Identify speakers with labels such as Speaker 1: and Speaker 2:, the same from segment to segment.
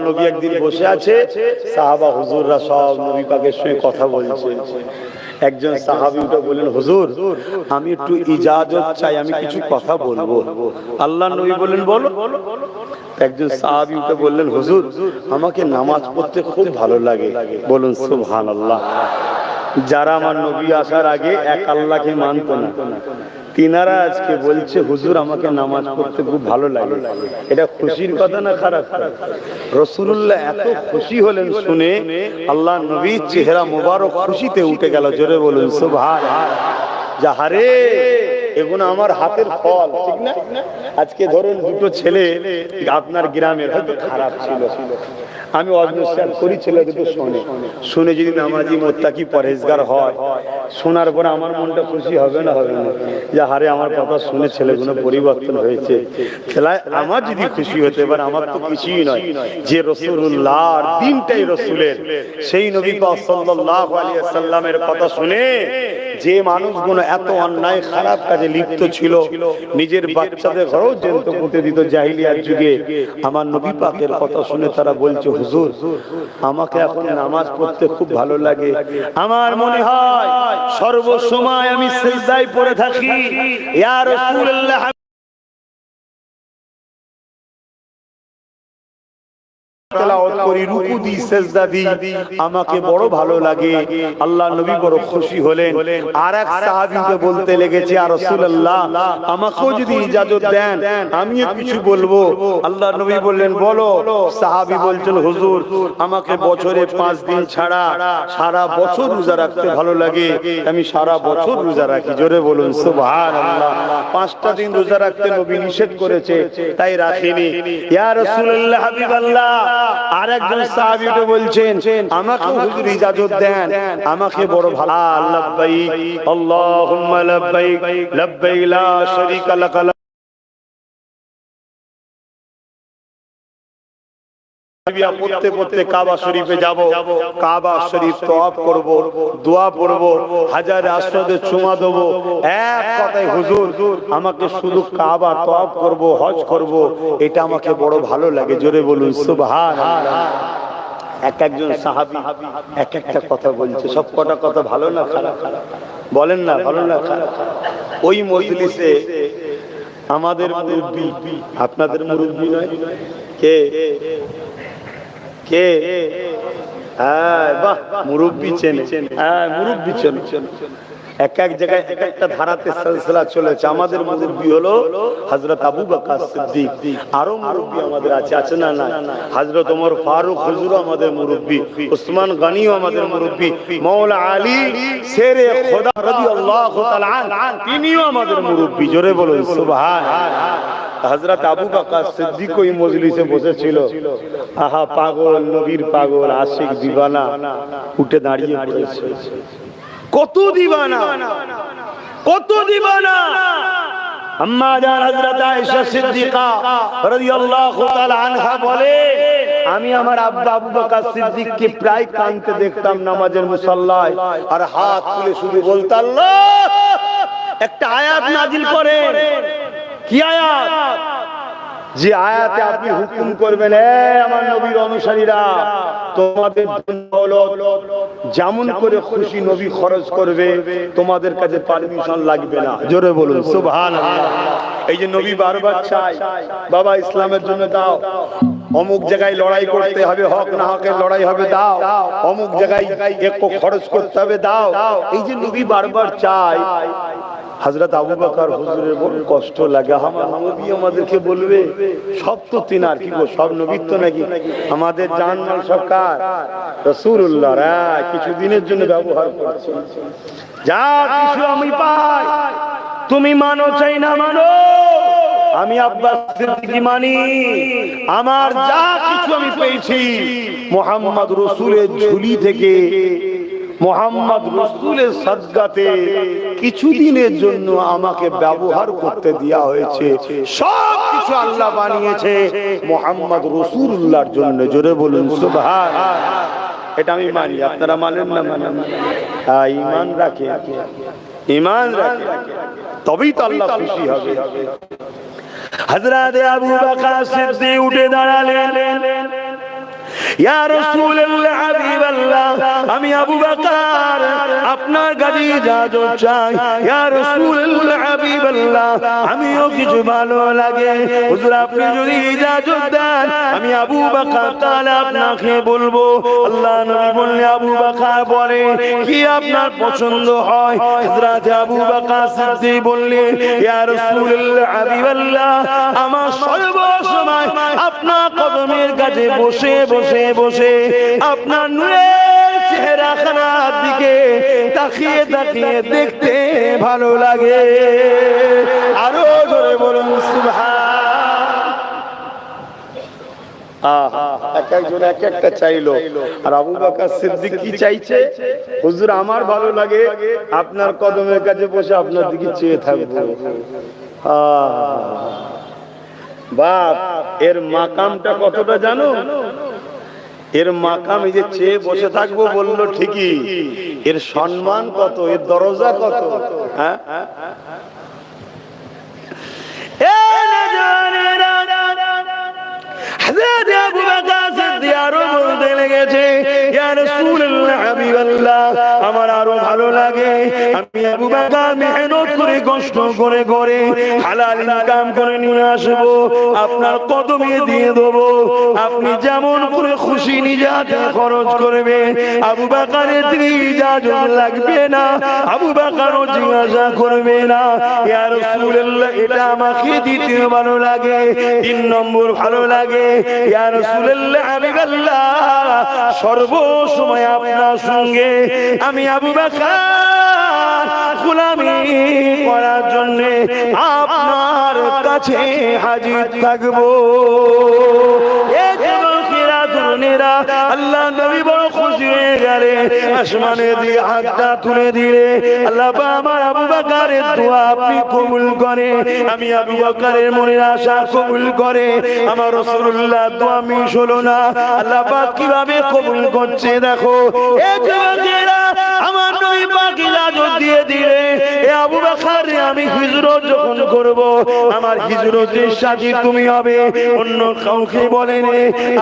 Speaker 1: নবী একদিন বসে আছে, সাহাবা হুজুররা সব নবী পাকের সঙ্গে কথা বলছে। একজন বললেন, হুজুর, আমি একটু ইজাজত চাই, আমি কিছু কথা বলব। আল্লাহ নবী বললেন, বলো। একজন বললেন, হুজুর, আমাকে নামাজ পড়তে খুব ভালো লাগে। বলুন সুবহান আল্লাহ যারা আমার নবী আসার আগে এক আল্লাহকে মানত না। তিনারা আজকে বলছে, হুজুর, আমাকে নামাজ পড়তে খুব ভালো লাগে। এটা খুশির কথা না খারাপ রসুল্লাহ এত খুশি হলেন শুনে আল্লাহ নবীর চেহারা মোবারক খুশিতে উঠে গেল। জোরে বলুন সুভা যাহারে এগুলো আমার হাতের ফল, ঠিক না? আজকে ধরুন দুটো ছেলে আপনার গ্রামের হয়তো খারাপ ছিল। আমি অজনস্যার করি ছেলে দুটো শোনে। শুনে যদি নামাজি মোত্তাকি পরেজগার হয়, শোনার পরে আমার মনটা খুশি হবে না হবে না? যে হারে আমার কথা শুনে ছেলেগুলো পরিবর্তন হয়েছে। খেলায় আমার যদি খুশি হতে পারে, আমার তো কিছুই নয়। যে রসুল্লাহ দিনটাই রসুলের, সেই নবী পাক সাল্লাল্লাহু আলাইহি সাল্লামের কথা শুনে যে মানুষগুলো এত অন্যায় খারাপ কাজে লিপ্ত ছিল, নিজের বাচ্চাদের ঘরেও জেন্ত পুঁতে দিত জাহিলিয়ার যুগে। আমার নবী পাকের কথা শুনে তারা বলছে, হুজুর, আমাকে এখন নামাজ পড়তে খুব ভালো লাগে। আমার মনে হয় সর্বসময় আমি সেজদায় পড়ে থাকি। ইয়া রাসূলুল্লাহ আমাকে বড় ভালো লাগে। আল্লাহ নবী বড় খুশি হলেন। আর এক বলতে লেগেছে আর আমাকেও যদি ইজাজত দেন কিছু বলব। আল্লাহ নবী বললেন, বলো। বলছেন, হুজুর, আমাকে বছরে পাঁচ দিন ছাড়া সারা বছর রোজা রাখতে ভালো লাগে। আমি সারা বছর রোজা রাখি। জোরে বলুন পাঁচটা দিন রোজা রাখতে নবী নিষেধ করেছে, তাই রাখিনি। ইয়া হাবিবাল্লাহ আর একজন সাহাবীকে বলছেন আমাকে হুজুর ইজাজত দেন, আমাকে বড় ভালো লাব্বাইক, আল্লাহুম্মা লা শারীকা পড়তে পড়তে কাবা শরীফে যাব। কাবা শরীফ দোয়া হাজার চুমা এক কথায় হুজুর, আমাকে শুধু কাবা তওয়াব করব, হজ করব, এটা আমাকে বড় ভালো লাগে। জোরে বলুন এক একজন সাহাবী এক একটা কথা বলছে। সব কটা কথা ভালো না খারাপ? বলেন না, ভালো না ওই মজলিসে আমাদের মুরব্বী, আপনাদের মুরব্বী নয়? কে? কে? হ্যাঁ বাহ মুরব্বী চেনে। হ্যাঁ মুরব্বী চেনে। এক এক জায়গায় এক একটা ধারাতে সিলসিলা চলেছে। আমাদের মুরব্বি হলো হযরত আবু বকর সিদ্দিক। আরও মুরব্বি আমাদের আছে আছে না না হযরত ওমর ফারুক হুজুর আমাদের মুরব্বি। উসমান গনিও আমাদের মুরব্বি। মাওলা আলী, শেরে খোদা রাদিয়াল্লাহু তাআলা তিনিও আমাদের মুরব্বি। জোরে বলুন সুবহান। হজরত আবু বাকার সিদ্দিক ওই মজলিসে বসেছিল। আহা পাগল, নবীর পাগল, আশিক দিবানা। উঠে দাঁড়িয়ে পড়েছে। কত দিবানা? কত দিবানা? সিদ্দিকা বলে, আমি আমার আব্বা আবু বকর সিদ্দিককে প্রায় কাঁদতে দেখতাম নামাজের মুসাল্লায়, আর হাত তুলে শুধু বলতো আল্লাহ, একটা আয়াত নাজিল করেন। কি আয়াত? যে আয়াতে আপনি হুকুম করবেন আমার নবীর অনুসারীরা, তোমাদের যেমন করে খুশি নবী খরচ করবে, তোমাদের কাছে পারমিশন লাগবে না। জোরে বলুন, সুবহানাল্লাহ। এই যে নবী বারবার চাই বাবা, ইসলামের জন্য দাও। অমুক জায়গায় লড়াই করতে হবে, হক না হকের লড়াই হবে, দাও। অমুক জায়গায় খরচ করতে হবে, দাও। এই যে নবী বারবার চাই হজরত আবু বকর হুজুরের কষ্ট লাগে। আমার নবী আমাদেরকে বলবে, সব তো তিন আর কি গো, সব নবীর তো নাকি? আমাদের জান মাল সরকার রাসূলুল্লাহ, রা কিছু দিনের জন্য ব্যবহার করছে। যা কিছু আমি পাই, তুমি মানো চাই না মানো, আমি আব্বাস মানি। আমার যা কিছু আমি পেয়েছি, মোহাম্মদ রসুলের ঝুলি থেকে মোহাম্মদ রসুলের সদগাতে কিছুদিনের জন্য আমাকে ব্যবহার করতে দেওয়া হয়েছে। সব কিছু আল্লাহ বানিয়েছে। মোহাম্মদ রসুল্লাহর জন্য জোরে বলুন সুবহান এটা আমি মানি আপনারা মানেন না মানেন? হ্যাঁ, ইমান রাখে। ইমান রাখে। তবেই তো আল্লাহ খুশি হবে। হজরত আবু বকর সিদ্দিক উঠে দাঁড়ালেন। আমি আবু আপনার চাই। আমিও কিছু ভালো লাগে। আপনি যদি আমি আবু তাহলে আপনাকে বলব। আল্লাহ নবী বললে, আবু বলে, কি আপনার পছন্দ হয়? আবু বকর সিদ্দিক আপনার কদমের কাছে বসে বসে বসে আপনার নূরের চেহারা খানার দিকে তাকিয়ে তাকিয়ে দেখতে ভালো লাগে। আরও জোরে বলুন আপনার কদমের কাছে বসে আপনার দিকে চেয়ে থাকব। বাপ, এর মাকামটা কতটা জানো? এর মাকাম যে চেয়ে বসে থাকব বলল ঠিকই এর সম্মান কত এর দরজা কত হ্যাঁ এ আরও বলতে লেগেছে আমার আরও ভালো লাগে। আমি আবু বকর মেহনত করে, কষ্ট করে করে হালাল ইনকাম করে নিয়ে আসব, আপনার কদমে দিয়ে দেব। আপনি যেমন করে খুশি নিজে খরচ করবে আবু বকরের দিকে ইজাজত লাগবে না, আবু বকরও জিজ্ঞাসা করবে না এটা আমাকে দিতে ভালো লাগে, তিন নম্বর ভালো লাগে। রাসূলুল্লাহ আপনার সঙ্গে আমি আবু বাকার গোলামি করার জন্য আপনার কাছে হাজির থাকব। আল্লাহ নবী আমার আবু বকরের দোয়া কীভাবে কবুল করছে দেখো আমার নবী পাক দিয়ে দিলে আবু বকর আমি হিজরত যখন করব, আমার হিজরতের সাথে তুমি হবে, অন্য কাউকে বলেন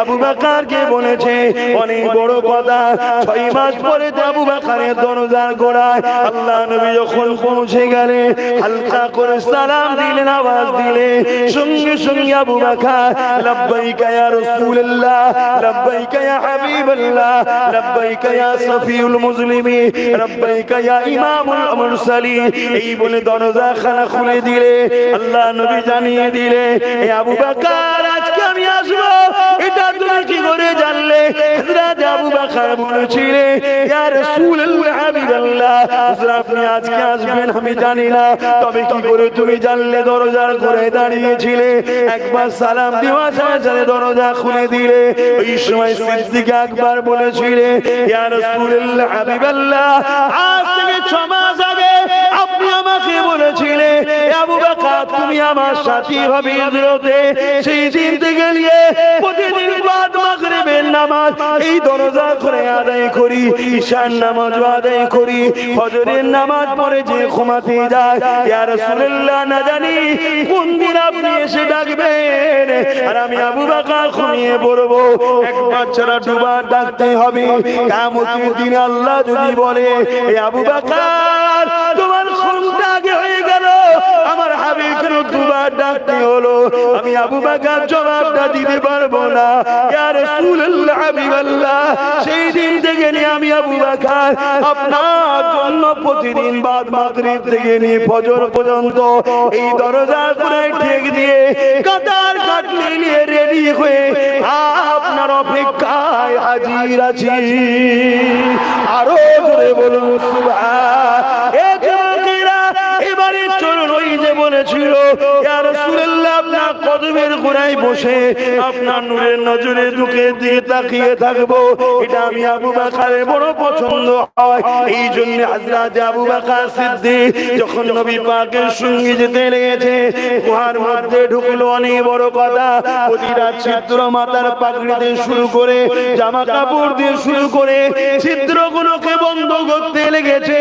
Speaker 1: আবু বকরকে বলেছে, অনেক বড় কথা, ছয় মাস পরে আবু বকরের দরজার গোড়ায় আল্লাহ নবী যখন পৌঁছে গেলে, হালকা করে সালাম দিলেন, আওয়াজ দিলে সঙ্গে সঙ্গে আবু বকর, লব্বাইকা ইয়া রাসূলুল্লাহ, লব্বাইকা ইয়া হাবিবাল্লাহ, লব্বাইকা ইয়া সফিউল মুসলিমিন লব্বাইকা ইয়া ইমামুল মুরসালিন। এই বলে দরজা খানা খুলে দিলে, আল্লাহ নবী জানিয়ে দিলে, এ আবু বকর, আজকে আমি এটা তুমি কি করে জানলে? হযরত আবু বকর ইয়া রাসূলুল্লাহ আপনি আজকে আসবেন, আমি জানি না। তবে কি করে তুমি জানলে? দরজার দাঁড়িয়েছিলে একবার সালাম দরজা খুলে দিলে। ওই সময় সিদ্দিক একবার বলেছিলে ইয়া রাসূলুল্লাহ, হাবিবাল্লাহ, আজ থেকে ছ মাস আগে আপনি আমাকে বলেছিলে, আবু বকর, তুমি আমার সাথী হবে হিজরতে সেই দিন থেকে নিয়ে প্রতিদিন বাদ মাগরিবের নামাজ এই দরজা করে আদায় করি ঈশান নামাজ আদায় করি। ফজরের নামাজ পড়ে যে ঘুমাতে যায়, ইয়া রাসূলুল্লাহ, না জানি কোন দিন আপনি এসে ডাকবেন? আর আমি আবু বকর ঘুমিয়ে পড়ব। একবার ছাড়া দুবার ডাকতে হবে। কিয়ামতের দিন আল্লাহ যদি বলে, এ আবু বকর দুবার ডাকতে হলো। আমি আবু বকর জবাবটা দিতে পারব না। ইয়া রাসূলুল্লাহ হাবিবাল্লাহ সেই দিন থেকে আমি আবু বকর, আপনার জন্য প্রতিদিন বাদ মাগরিব থেকে নিয়ে ফজর পর্যন্ত এই দরজার পুরাই ঠেক দিয়ে কাতার কাটলি নিয়ে রেডি হয়ে আপনার অপেক্ষায় হাজির আছি। আরও জোরে বলুন, সুবহান। যে বলেছিল আপনার কদমের গোড়ায় বসে আপনার নূরের নজরে দুকে দিয়ে তাকিয়ে থাকব। এটা আমি আবু বকরের বড় পছন্দ হয়। এই জন্য হযরত আবু বকর সিদ্দিক যখন নবী পাকের সঙ্গে যেতে লেগেছে, গুহার মধ্যে ঢুকলো অনেক বড় কথা। প্রতিটা ছিদ্র মাথার পাগড়ি দিয়ে শুরু করে, জামা কাপড় দিয়ে শুরু করে ছিদ্রগুলোকে বন্ধ করতে লেগেছে।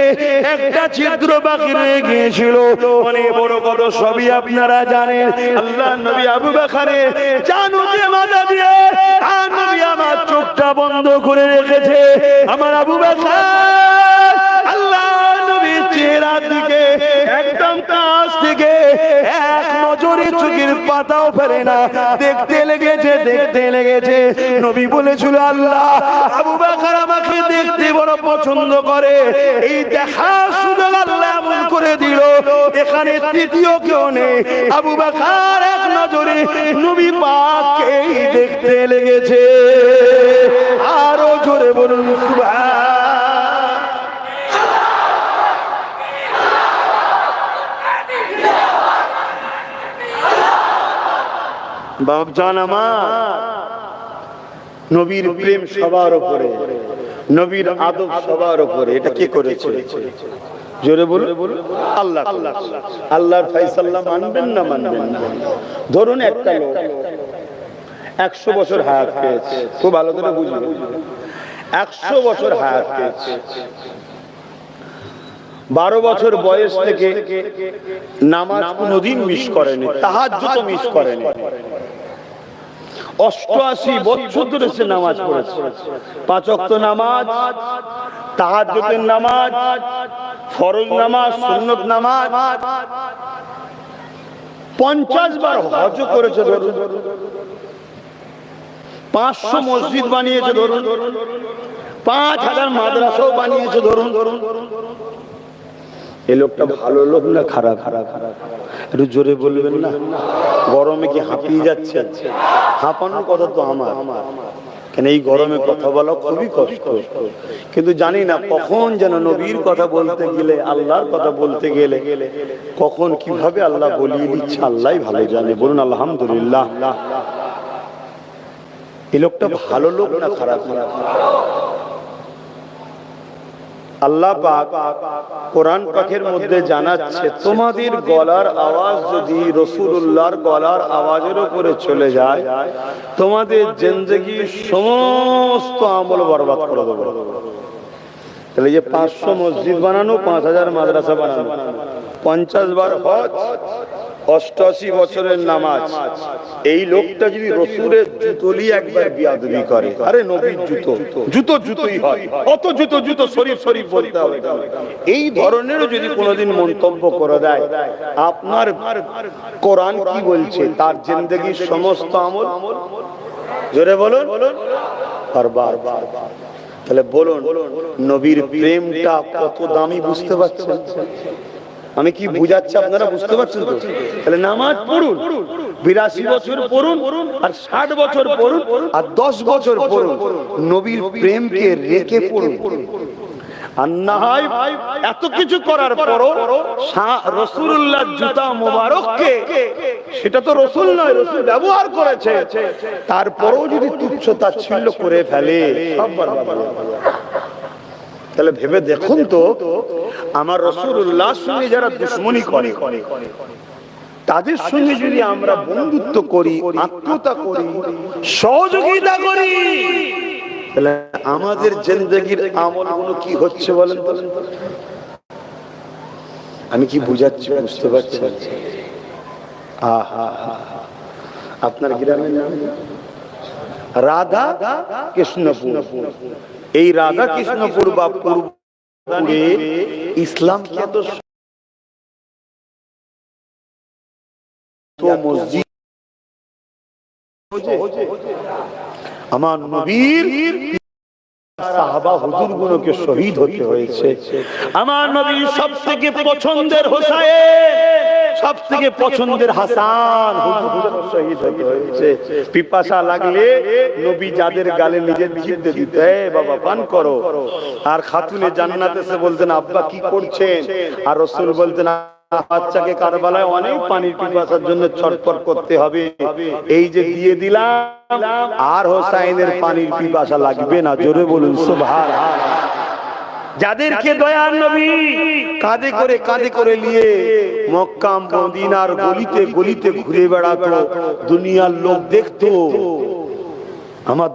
Speaker 1: একটা ছিদ্র বাকি রয়ে গিয়েছিল। অনেক বড় কত সবই আপনারা জানেন। আল্লাহ নবী আবু বকরের জানুতে মাথা দিয়ে আর নবী আমার চোখটা বন্ধ করে রেখেছে। আমার আবু বাকর আল্লাহ নবীর চেহারা দিকে, একদম কাছ থেকে এক পাতাও ফেলে না। দেখতে লেগেছে দেখতে লেগেছে। নবী বলেছিল, আল্লাহ, আবু আমাকে দেখতে বড় পছন্দ করে। এই দেখার সুযোগ আল্লাহ এমন করে দিল। এখানে তৃতীয় কেউ নেই। আবু বাকর এক নজরে নবী পাককেই দেখতে লেগেছে। আরও জোরে বলুন, সুবহান বাপজান আমার। নবীর প্রেম সবার উপরে, নবীর আদব সবার উপরে। এটা কে করেছে? জোরে আল্লাহ আল্লাহর ফাইসাল্লাহ মানবেন না মানবেন ধরুন একটা লোক একশো বছর হায়াত পেয়েছে। খুব ভালো করে বুঝবেন। একশো বছর হায়াত পেয়েছে। বারো বছর বয়স থেকে নামাজ কোনোদিন মিস করেনি তাহার যত মিস করেনি। অষ্টআশি বছর ধরে সে নামাজ পড়েছে। পাঁচ অক্ত নামাজ, তাহাজ্জুদের নামাজ, ফরজ নামাজ, সুন্নত নামাজ। পঞ্চাশ বার হজ করেছে ধরুন। পাঁচশো মসজিদ বানিয়েছে ধরুন। পাঁচ হাজার মাদ্রাসাও বানিয়েছে ধরুন ধরুন ধরুন ধরুন। এই লোকটা ভালো লোক না খারাপ? খারাপ খারাপ একটু জোরে বলবেন না। গরমে কি হাঁপিয়ে যাচ্ছে? হাঁপানোর কথা তো আমার। এই গরমে কথা বলা খুবই কষ্ট। কিন্তু জানি না কখন যেন নবীর কথা বলতে গেলে, আল্লাহর কথা বলতে গেলে, কখন কীভাবে আল্লাহ বলিয়ে দিচ্ছে, আল্লাহ ভালো জানে। বলুন, আলহামদুলিল্লাহ। এই লোকটা ভালো লোক না খারাপ? লোক আল্লাহ পাক কোরআন পাকের মধ্যে জানাচ্ছে, তোমাদের গলার আওয়াজ যদি রসুল্লাহর গলার আওয়াজের উপরে চলে যায়, তোমাদের জিন্দগি সমস্ত আমল বরবাদ করে দেবো। তাহলে যে পাঁচশো মসজিদ বানানো, পাঁচ হাজার মাদ্রাসা বানানো, পঞ্চাশ বার হজ অষ্টআশি বছরের নামাজ। এই লোকটা যদি রসুরের জুতলি একবার বিয়াদবি করে, আরে নবীর জুতো। জুতো জুতোই হয়। অত জুতো জুতো, শরীফ শরীফ বলতে হবে এই ধরনের যদি কোনোদিন মন্তব্য করে দেয় আপনার কোরআন কি বলছে, তার জিন্দগির সমস্ত আমল? জোরে বলুন। বারবার। তাহলে বলুন, নবীর প্রেমটা কত দামি বুঝতে পারছেন? আমি কি বুঝাচ্ছি আপনারা বুঝতে পারছেন তো? তাহলে নামাজ পড়ুন বিরাশি বছর পড়ুন আর ষাট বছর পড়ুন আর দশ বছর পড়ুন। নবীর প্রেমকে রেখে পড়ুন। আর না হয় এত কিছু করার পরও রসুল্লাহ জুতা মোবারককে সেটা তো রসুল নয় রসুল ব্যবহার করেছে। তারপরেও যদি তুচ্ছ তাচ্ছিল্য করে ফেলে। তাহলে ভেবে দেখুন তো আমার রসুল্লাহ সঙ্গে যারা দুশ্মনী করে, তাদের সঙ্গে যদি আমরা বন্ধুত্ব করি আত্মতা করি, সহযোগিতা করি, তাহলে আমাদের জিন্দগির আমলগুলো কি হচ্ছে বলেন আমি কি বুঝাচ্ছি, বুঝতে পারছি? আহা, আপনার গ্রামের নাম? রাধা কৃষ্ণপুর। এই রাধা কৃষ্ণপুর বা ইসলাম আমার নবীর সাহাবা হুজুর গুলোকে শহীদ হতে হয়েছে। আমার নবীর সব থেকে পছন্দের হোসাইন। সব থেকে পছন্দের হাসান। পিপাসা লাগলে নবী যাদের গালে নিজের জিভ দিত, "এ বাবা, পান করো। আর খাতুনে জান্নাতে এসে বলতেন, আব্বা, কি করছেন? আর রসুল বলতেন বাচ্চাকে কারবালায় অনেক পানির পিপাসার জন্য ছটফট করতে হবে। এই যে দিয়ে দিলাম, আর হোসাইনের পানির পিপাসা লাগবে না। জোরে বলুন সুবহান যাদেরকে দয়ার নবী কাঁধে করে কাঁধে করে নিয়ে মক্কাম মদিনার গলিতে গলিতে ঘুরে বেড়াতো, দুনিয়ার লোক দেখতো। আমার